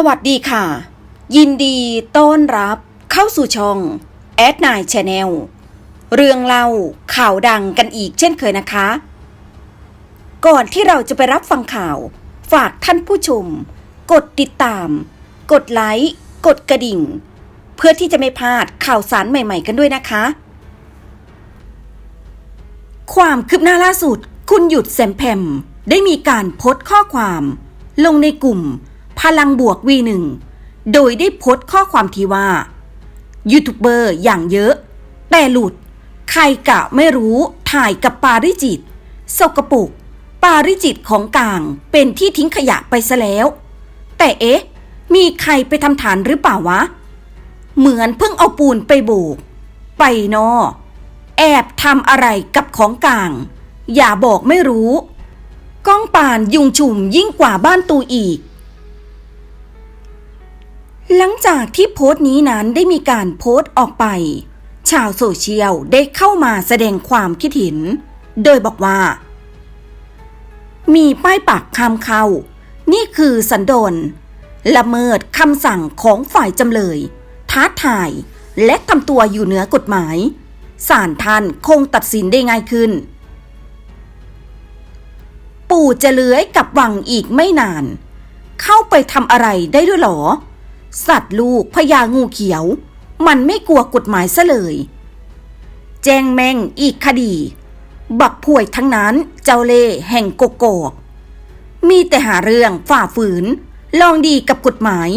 สวัสดีค่ะ ยินดีต้อนรับเข้าสู่ช่องแอดนายชาแนลเรื่องเล่าข่าวดังกันอีกเช่นเคยนะคะ ก่อนที่เราจะไปรับฟังข่าว ฝากท่านผู้ชม กดติดตาม กดไลค์ กดกระดิ่ง เพื่อที่จะไม่พลาดข่าวสารใหม่ๆกันด้วยนะคะ ความคืบหน้าล่าสุด คุณหยุดแซมแพมได้มีการโพสต์ข้อความ ลงในกลุ่ม พลังบวกวีหนึ่งโดยได้โพสต์ข้อความที่ว่า ยูทูบเบอร์อย่างเยอะ แต่หลุด ใครกะไม่รู้ถ่ายกับปาริจิต สกปรกปาริจิตของกลางเป็นที่ทิ้งขยะไปซะแล้ว แต่เอ๊ะ มีใครไปทำฐานหรือเปล่าวะ เหมือนเพิ่งเอาปูนไปโบก ไปนอ แอบทำอะไรกับของกลาง อย่าบอกไม่รู้ ก้องป่านยุงชุมยิ่งกว่าบ้านตูอีก หลังจากที่โพสต์นี้นั้นได้มีการโพสต์ออกไป ชาวโซเชียลได้เข้ามาแสดงความคิดเห็น โดยบอกว่า มีป้ายปากคำเข้า นี่คือสันโดษละเมิดคำสั่งของฝ่ายจำเลย ท้าทายและทำตัวอยู่เหนือกฎหมายศาลท่านคงตัดสินได้ง่ายขึ้น ปู่จะเลื้อยกลับวังอีกไม่นาน เข้าไปทำอะไรได้ด้วยหรอ สัตว์ลูกพญางูเขียว มันไม่กลัวกฎหมายซะเลย แจ้งแมงอีกคดี บักพวยทั้งนั้นเจ้าเล่ห์แห่งกกอกมีแต่หาเรื่องฝ่าฝืน ลองดีกับกฎหมาย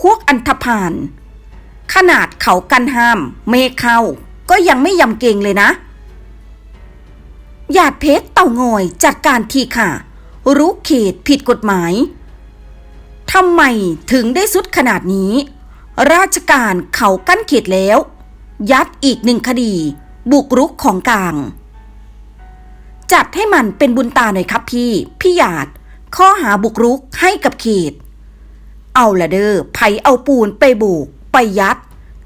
พวกอันธพาลขนาดเขากันห้าม เมเข้าก็ยังไม่ยำเกรงเลยนะ หยาดเพชรเต่างอยจัดการทีค่ะ รู้เขตผิดกฎหมาย ทำไมถึงได้สุดขนาดนี้ ราชการเขากั้นเขตแล้ว ยัดอีกหนึ่งคดี บุกรุกของกลาง จัดให้มันเป็นบุญตาหน่อยครับพี่ พี่หยาด ข้อหาบุกรุกให้กับเขต เอาละเด้อไผเอาปูนไปบุก ไปยัด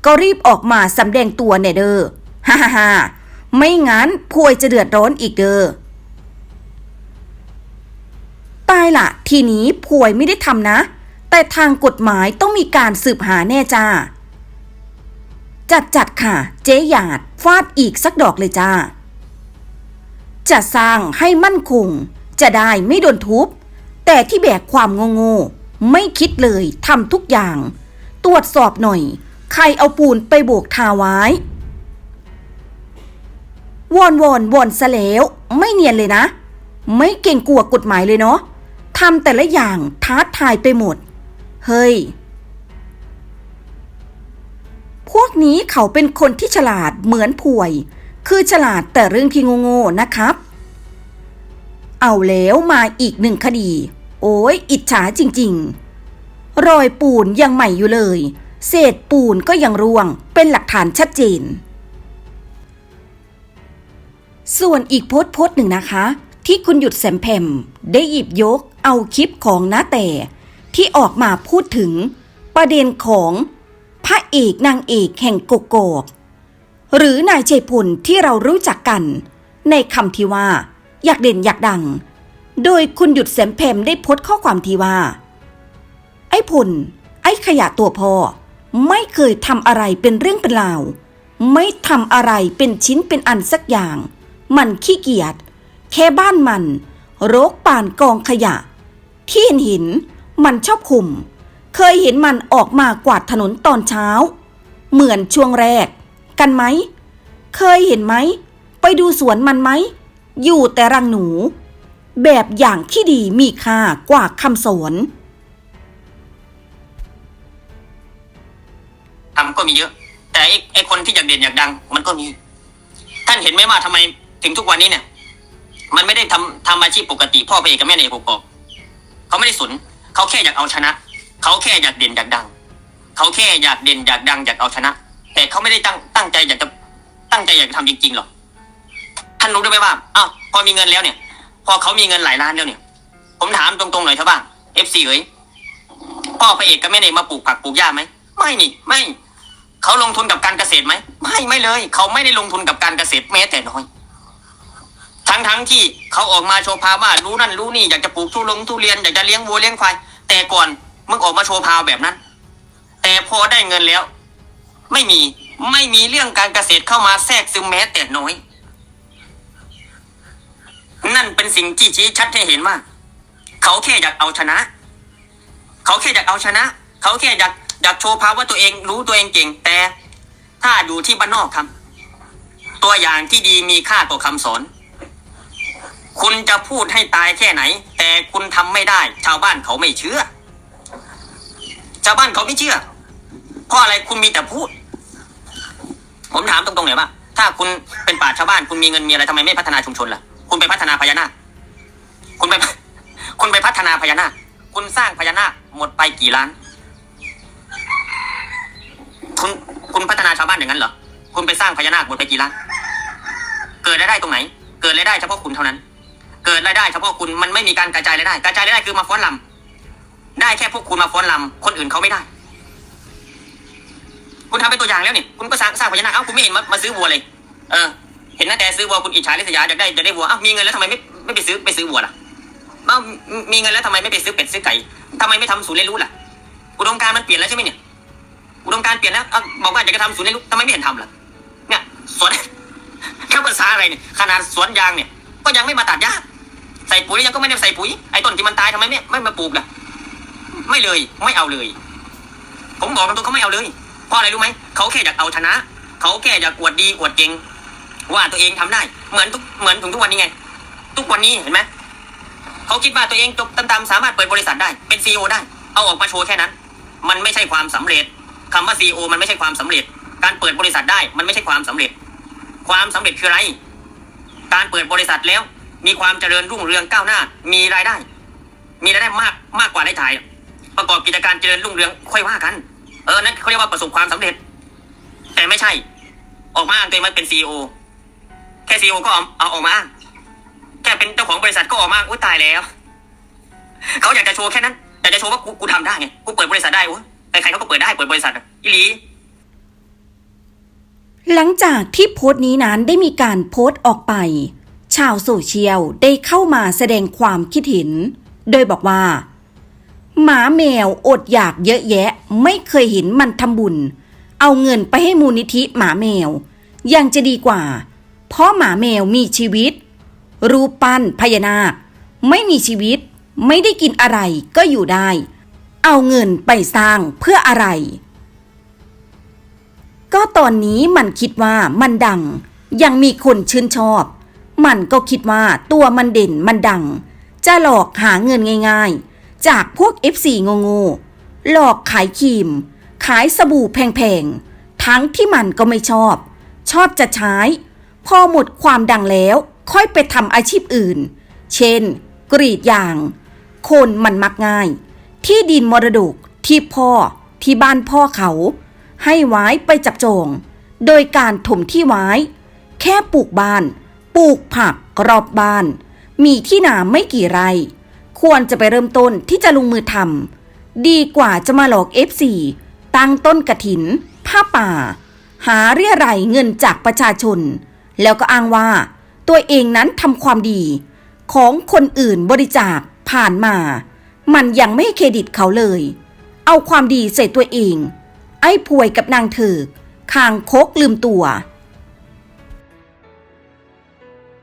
ก็รีบออกมาสำแดงตัวเนเด้อฮ่าฮ่าฮ่าไม่งั้นพวยจะเดือดร้อนอีกเด้อ ตายละทีนี้พวยไม่ได้ทำนะ แต่ทางกฎหมายต้องมีการสืบหาแน่จ้า จัดจัดค่ะ เจ๊หยาดฟาดอีกสักดอกเลยจ้า จะสร้างให้มั่นคง จะได้ไม่โดนทุบ แต่ที่แบกความโง่ๆไม่คิดเลยทำทุกอย่าง ตรวจสอบหน่อย ใครเอาปูนไปโบกทาไว้วอนวอนวอนซะแล้ว ไม่เนียนเลยนะ ไม่เก่งกลัวกฎหมายเลยเนาะ ทำแต่ละอย่างท้าทายไปหมด เฮ้ย พวกนี้เขาเป็นคนที่ฉลาดเหมือนป่วย คือฉลาดแต่เรื่องที่โง่ๆนะครับ เอาแล้วมาอีกหนึ่งคดี โอ้ยอิจฉาจริง ๆ รอยปูนยังใหม่อยู่เลย เศษปูนก็ยังร่วง เป็นหลักฐานชัดเจน ส่วนอีกโพสต์โพสต์หนึ่งนะคะที่คุณหยุดแซมแพมได้หยิบยก เอาคลิปของนาแต่ที่ออกมาพูดถึงประเด็นของพระเอกนางเอกแห่งกกอกหรือนายชัยพลที่เรารู้จักกัน ในคำที่ว่า อยากเด่นอยากดัง โดยคุณหยุดแซมแพมได้โพสข้อความที่ว่า ไอ้พลไอ้ขยะตัวพ่อไม่เคยทำอะไรเป็นเรื่องเป็นราว ไม่ทำอะไรเป็นชิ้นเป็นอันสักอย่าง มันขี้เกียจแค่บ้านมัน โรกป่านกองขยะ ที่เห็นห็นมันชอบคุมเคยเห็นมันออกมากวาดถนนตอนเช้า เหมือนช่วงแรก กันไหม เคยเห็นไหม ไปดูสวนมันไหม อยู่แต่รังหนู แบบอย่างที่ดีมีค่ากว่าคำสอนทำก็มีเยอะ แต่ไอ้ไอ้คนที่อยากเด่นอยากดัง มันก็มี ท่านเห็นไหมว่าทำไมถึงทุกวันนี้เนี่ย มันไม่ได้ทำทำอาชีพปกติ พ่อพระเอกกับแม่นเอกปกอก เขาไม่ได้สนเขาแค่อยากเอาชนะ เขาแค่อยากเด่นอยากดัง เขาแค่อยากเด่นอยากดังอยากเอาชนะ แต่เขาไม่ได้ตั้งตั้งใจอยากจะตั้งใจอยากจะทำจริงๆหรอกท่านรู้ได้ไหมว่าอ้าวพอมีเงินแล้วเนี่ย พอเขามีเงินหลายล้านแล้วเนี่ย ผมถามตรงๆหน่อยเถอะบ้างเอฟซีเอ๋ยพ่อพระเอกกับแม่เอกมาปลูกผักปลูกหญ้าไหมไม่นี่ไม่เขาลงทุนกับการเกษตรไหมไม่ไม่เลย เขาไม่ได้ลงทุนกับการเกษตรแม้แต่น้อย ทั้งทั้งที่เขาออกมาโชว์ภาว่ารู้นั่นรู้นี่อยากจะปลูกทุลงทุเรียนอยากจะเลี้ยงวัวเลี้ยงควายแต่ก่อนมึงออกมาโชว์พาวแบบนั้น แต่พอได้เงินแล้ว ไม่มีไม่มีเรื่องการเกษตรเข้ามาแทรกซึมแม้แต่น้อย นั่นเป็นสิ่งที่ชี้ชัดให้เห็นว่า เขาแค่อยากเอาชนะ เขาแค่อยากเอาชนะ เขาแค่อยากอยากโชว์พาวว่าตัวเองรู้ตัวเองเก่งแต่ ถ้าอยู่ที่บ้านนอกครับ ตัวอย่างที่ดีมีค่าต่อคำสอน คุณจะพูดให้ตายแค่ไหน แต่คุณทำไม่ได้ ชาวบ้านเขาไม่เชื่อ ชาวบ้านเขาไม่เชื่อ เพราะอะไรคุณมีแต่พูด ผมถามตรงๆหน่อยว่าถ้าคุณเป็นป่าชาวบ้านคุณมีเงินมีอะไรทำไมไม่พัฒนาชุมชนล่ะ คุณไปพัฒนาพญานาคคุณไปคุณไปพัฒนาพญานาคคุณสร้างพญานาคหมดไปกี่ล้าน คุณคุณพัฒนาชาวบ้านอย่างนั้นเหรอ คุณไปสร้างพญานาคหมดไปกี่ล้าน เกิดรายได้ตรงไหน เกิดรายได้เฉพาะคุณเท่านั้น เกิดรายได้เฉพาะคุณมันไม่มีการกระจายรายได้ กระจายรายได้คือมาฟ้อนลำได้แค่พวกคุณมาฟ้อนลำคนอื่นเขาไม่ได้ คุณทำเป็นตัวอย่างแล้วนี่คุณก็สร้างสร้างพญานาคเอ้าคุณไม่เห็นมามาซื้อวัวเลย เออ เห็นนะแต่ซื้อวัวคุณอิจฉาริษยาอยากได้อยากได้วัวเอ้ามีเงินแล้วทำไมไม่ไม่ไปซื้อไปซื้อวัวล่ะเอ้ามีเงินแล้วทำไมไม่ไปซื้อเป็ดซื้อไก่ทำไมไม่ทำศูนย์เรียนรู้ล่ะอุดมการมันเปลี่ยนแล้วใช่ไหมเนี่ยอุดมการเปลี่ยนแล้วเอ้าบอกว่าอยากจะทำศูนย์เรียนรู้ทำไมไม่เห็นทำล่ะเนี่ยสวนแค่ภาษาอะไรเนี่ยขนาดสวนยางเนี่ย ก็ยังไม่มาตัดหญ้า ส่ปุ๋ยยังก็ไม่ได้ใส่ปุ๋ยไอ้ต้นที่มันตายทำไมไม่ไม่มาปลูกล่ะ ไม่เลยไม่เอาเลย ผมบอกตรงๆเขาไม่เอาเลยเพราะอะไรรู้ไหมเขาแค่อยากเอาชนะเขาแค่อยากอวดดีอวดเก่งว่าตัวเองทำได้ เหมือนทุกเหมือนถึงทุกวันนี้ไง ทุกวันนี้เห็นไหมเขาคิดว่าตัวเองจบตามๆสามารถเปิดบริษัทได้เป็นซีอได้ เอาออกมาโชว์แค่นั้น มันไม่ใช่ความสำเร็จคำว่าซีอมันไม่ใช่ความสำเร็จ การเปิดบริษัทได้มันไม่ใช่ความสำเร็จ ความสำเร็จคืออะไร การเปิดบริษัทแล้ว มีความเจริญรุ่งเรืองก้าวหน้า มีรายได้ มีรายได้มากมากกว่ารายจ่าย ประกอบกิจการเจริญรุ่งเรืองค่อยว่ากัน เออนั่นเขาเรียกว่าประสบความสำเร็จ แต่ไม่ใช่ ออกมาอ้างตัวเองมันเป็นซีอแค่ซีอก็เอาเอาออกมาอ้างแค่เป็นเจ้าของบริษัทก็ออกมาอุ้ยตายแล้ว เขาอยากจะโชว์แค่นั้นอยากจะโชว์ว่ากูกูทำได้ไงกูเปิดบริษัทได้โอ้ยใครๆเขาก็เปิดได้เปิดบริษัทอะอีหลีหลังจากที่โพสต์นี้นั้นได้มีการโพสต์ออกไป ชาวโซเชียลได้เข้ามาแสดงความคิดเห็น โดยบอกว่า หมาแมวอดอยากเยอะแยะไม่เคยเห็นมันทำบุญ เอาเงินไปให้มูลนิธิหมาแมว ยังจะดีกว่า เพราะหมาแมวมีชีวิต รูปปั้นพญานาค ไม่มีชีวิต ไม่ได้กินอะไรก็อยู่ได้ เอาเงินไปสร้างเพื่ออะไร ก็ตอนนี้มันคิดว่ามันดัง ยังมีคนชื่นชอบ มันก็คิดว่าตัวมันเด่นมันดัง จะหลอกหาเงินง่ายๆ จากพวก FC งงๆหลอกขายครีม ขายสบู่แพงๆ ทั้งที่มันก็ไม่ชอบ ชอบจะใช้ พอหมดความดังแล้ว ค่อยไปทำอาชีพอื่น เช่น กรีดยาง คนมันมักง่าย ที่ดินมรดกที่พ่อที่บ้านพ่อเขา ให้ไว้ไปจับจอง โดยการถมที่ไว้ แค่ปลูกบ้าน ปลูกผักรอบบ้าน มีที่นาไม่กี่ไร่ ควรจะไปเริ่มต้นที่จะลงมือทำดีกว่าจะมาหลอก F4 ตั้งต้นกระถิน ผ้าป่า หาเรียรายเงินจากประชาชน แล้วก็อ้างว่า ตัวเองนั้นทำความดี ของคนอื่นบริจาคผ่านมา มันยังไม่ให้เครดิตเขาเลย เอาความดีใส่ตัวเอง ไอ้พวยกับนางเถิกคางคกลืมตัว